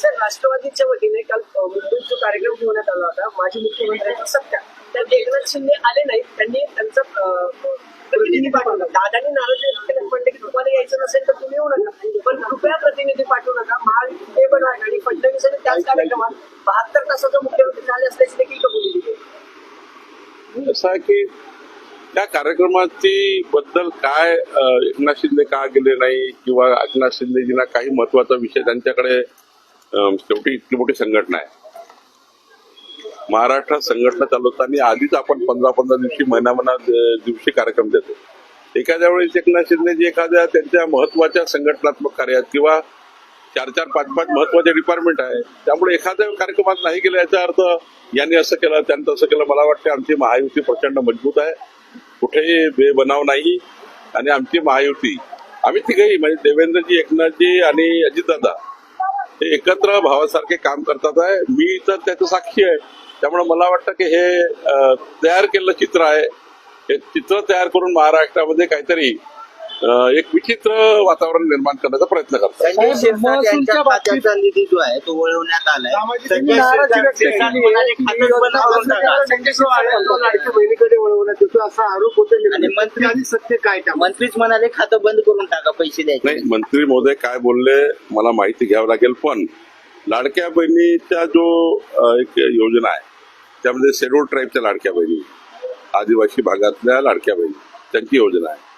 Sir राष्ट्रवादीच्या वतीने काल मुंबईत जो कार्यक्रम ठेवण्यात आला होता माजी मुख्यमंत्र्यांचा सत्कार त्यात एकनाथ शिंदे आले नाहीत. त्यांनी त्यांचा प्रतिनिधी पाठवला. दादांनी नाराज व्यक्त केलं की तुम्हाला यायचं नसेल तर तुम्ही येऊ नका. पण कृपया प्रतिनिधी पाठवू नका. महायुती बना आणि फडणवीसांनी त्याच कार्यक्रमात बहात्तर तासाचा मुख्यमंत्री झाले असल्याची देखील कबुली दिली. असं आहे की त्या कार्यक्रमाची बद्दल काय एकनाथ शिंदे का गेले नाही? किंवा एकनाथ शिंदेजींना काही महत्त्वाचा विषय त्यांच्याकडे शेवटी इतकी मोठी संघटना आहे. महाराष्ट्रात संघटना चालवताना आधीच आपण पंधरा पंधरा दिवशी महिना महिना दिवशी कार्यक्रम देतो. एखाद्या वेळेस एकनाथ शिंदेजी एखाद्या त्यांच्या महत्त्वाच्या संघटनात्मक कार्यात किंवा चार चार पाच पाच महत्त्वाचे डिपार्टमेंट आहे त्यामुळे एखाद्या कार्यक्रमात नाही गेलं याचा अर्थ यांनी असं केलं त्यांनी तसं केलं. मला वाटतं आमची महायुती प्रचंड मजबूत आहे. कुठेही बेबनाव नाही. आणि आमची महायुती आम्ही तिघही म्हणजे देवेंद्रजी एकनाथजी आणि अजितदादा हे एकत्र भावासारखे काम करतात आहे. मी तर त्याचं साक्षी आहे. त्यामुळे मला वाटतं की हे तयार केलेलं चित्र आहे. हे चित्र तयार करून महाराष्ट्रामध्ये काहीतरी एक विचित्र वातावरण निर्माण करण्याचा प्रयत्न करतात. संजय शिरसाट महसूलच्या यांच्या बाबतीत- खात्याचा निधी जो आहे तो वळवण्यात आलाय. संजय नाराजी शिरसाट व्यक्त शिरसाट केली. म्हणाले, आहे की खातंच बंद करून टाका. संजय शिरसाट लाडक्या बहिणीकडे वळवण्यात येतो असा आरोप होतो आणि मंत्री- आणि सत्य काय त्या मंत्रीच म्हणाले खातं बंद करून टाका पैसे द्यायचे नाही. मंत्री महोदय काय बोलले मला माहिती घ्यावं लागेल पण लाडक्या बहिणीच्या जो अं, एक योजना आहे त्यामध्ये शेड्यूल ट्राईबच्या लाडक्या बहिणी आदिवासी भागातल्या लाडक्या बहिणी त्यांची योजना आहे.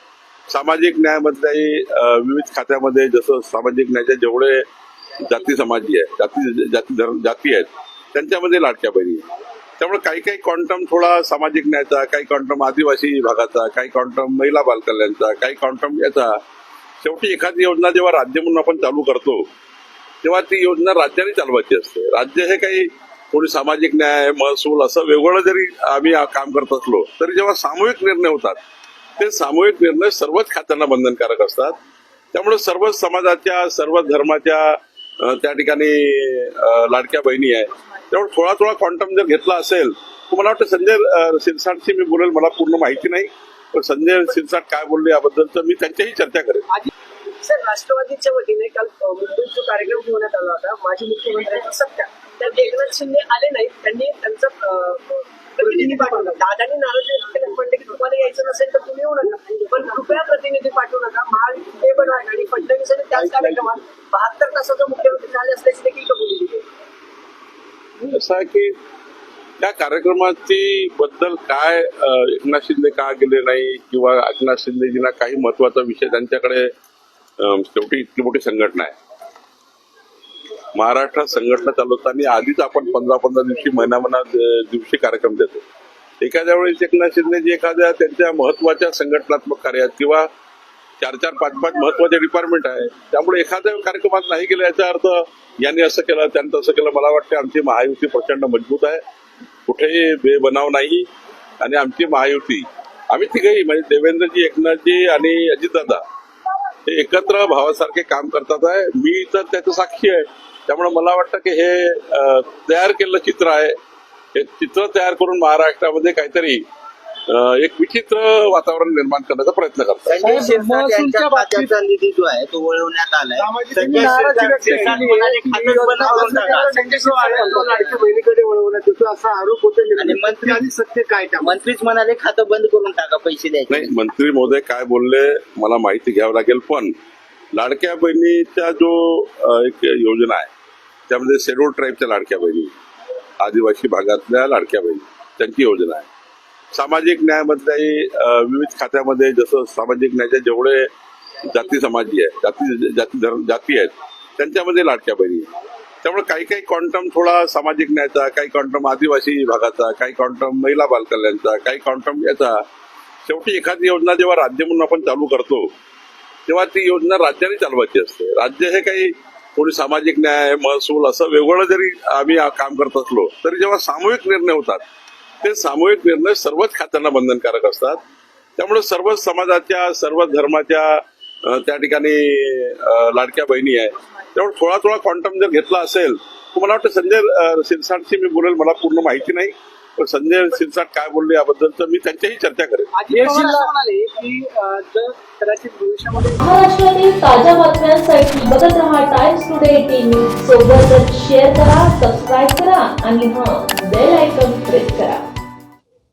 सामाजिक न्यायामधल्याही विविध खात्यामध्ये जसं सामाजिक न्यायाच्या जेवढे जाती समाजी आहेत जाती जाती धर्म जाती आहेत त्यांच्यामध्ये लाडक्या बहिणी त्यामुळे काही काही क्वांटम थोडा सामाजिक न्यायाचा काही क्वांटम आदिवासी भागाचा काही क्वांटम महिला बालकल्याणचा काही क्वांटम याचा. शेवटी एखादी योजना जेव्हा राज्य म्हणून आपण चालू करतो तेव्हा ती योजना राज्याने चालवायची असते. राज्य हे काही कोणी सामाजिक न्याय महसूल असं वेगवेगळं जरी आम्ही काम करत असलो तरी जेव्हा सामूहिक निर्णय होतात ते सामूहिक निर्णय सर्वच खात्यांना बंधनकारक असतात. त्यामुळे सर्वच समाजाच्या सर्व धर्माच्या त्या ठिकाणी लाडक्या बहिणी आहे त्यामुळे थोडा थोडा क्वांटम जर घेतला असेल तर मला वाटतं संजय अ, शिरसाटशी मी बोलेल मला पूर्ण माहिती नाही. पण संजय शिरसाट काय बोलले याबद्दल तर मी त्यांच्याही चर्चा करेन. सर राष्ट्रवादीच्या वतीने काल मुंबईत जो कार्यक्रम ठेवण्यात आला होता माजी मुख्यमंत्र्यांचा सत्कार त्यात एकनाथ शिंदे आले नाहीत. त्यांनी त्यांचा प्रतिनिधी पाठवला दादांनी नाराज व्यक्त की तुम्हाला यायचं नसेल तर तुम्ही येऊ नका. पण कृपया प्रतिनिधी पाठवू नका. हे पण आहे आणि फडणवीसांनी त्याच कार्यक्रमात बहात्तर तासाचा मुख्यमंत्री झाले असल्याची देखील कबुली दिली असं आहे की त्या कार्यक्रमाची बद्दल काय एकनाथ शिंदे का गेले नाही किंवा एकनाथ शिंदेजींना काही महत्त्वाचा विषय त्यांच्याकडे शेवटी इतकी मोठी संघटना आहे. महाराष्ट्रात संघटना चालवताना आधीच आपण पंधरा पंधरा दिवशी महिना महिना दिवशी कार्यक्रम देतो. एखाद्या वेळेस एकनाथ शिंदेजी एखाद्या त्यांच्या महत्त्वाच्या संघटनात्मक कार्यात किंवा चार चार पाच पाच महत्त्वाचे डिपार्टमेंट आहे त्यामुळे एखाद्या कार्यक्रमात नाही गेलं याचा अर्थ यांनी असं केलं त्यांनी तसं केलं. मला वाटतं आमची महायुती प्रचंड मजबूत आहे. कुठेही बेबनाव नाही. आणि आमची महायुती आम्ही तिघही म्हणजे देवेंद्रजी एकनाथजी आणि अजितदादा हे एकत्र भावासारखे काम करतात आहे. मी तर त्याचं साक्षी आहे. त्यामुळे मला वाटतं की हे तयार केलेलं चित्र आहे. हे चित्र तयार करून महाराष्ट्रामध्ये काहीतरी एक विचित्र वातावरण निर्माण करण्याचा प्रयत्न करतात. खात्याचा निधी जो आहे तो वळवण्यात आलाय. बहिणीकडे येतो असा आरोप होतो. मंत्री- आणि सत्य काय त्या मंत्रीच म्हणाले खातं बंद करून टाका पैसे द्यायचे नाही मंत्री महोदय काय बोलले मला माहिती घ्यावं लागेल पण लाडक्या बहिणीच्या जो एक योजना आहे त्यामध्ये शेड्यूल ट्राईबच्या लाडक्या बहिणी आदिवासी भागातल्या लाडक्या बहिणी त्यांची योजना आहे. सामाजिक न्यायामधल्याही विविध खात्यामध्ये जसं सामाजिक न्यायाचे जेवढे जाती समाजी आहेत जाती जाती धर्म जाती आहेत त्यांच्यामध्ये लाडक्या बहिणी त्यामुळे काही काही क्वांटम थोडा सामाजिक न्यायाचा काही क्वांटम आदिवासी भागाचा काही क्वांटम महिला बालकल्याणचा काही क्वांटम याचा. शेवटी एखादी योजना जेव्हा राज्य म्हणून आपण चालू करतो तेव्हा ती योजना राज्याने चालवायची असते. राज्य हे काही कोणी सामाजिक न्याय महसूल असं वेगवेगळं जरी आम्ही काम करत असलो तरी जेव्हा सामूहिक निर्णय होतात ते सामूहिक निर्णय सर्वच खात्यांना बंधनकारक असतात. त्यामुळे सर्वच समाजाच्या सर्व धर्माच्या त्या ठिकाणी लाडक्या बहिणी आहे. त्यामुळे थोडा थोडा क्वांटम जर घेतला असेल तर मला वाटतं संजय अं, शिरसाटशी मी बोलेल मला पूर्ण माहिती नाही. संजय शिरसाट काय बोलले याबद्दल तर मी त्यांच्याही चर्चा करेन. महाराष्ट्रातील ताज्या बातम्यांसाठी बघत रहा टाइम्स टुडे टीव्ही सोबतच शेअर करा सबस्क्राईब करा आणि हां बेल आयकॉन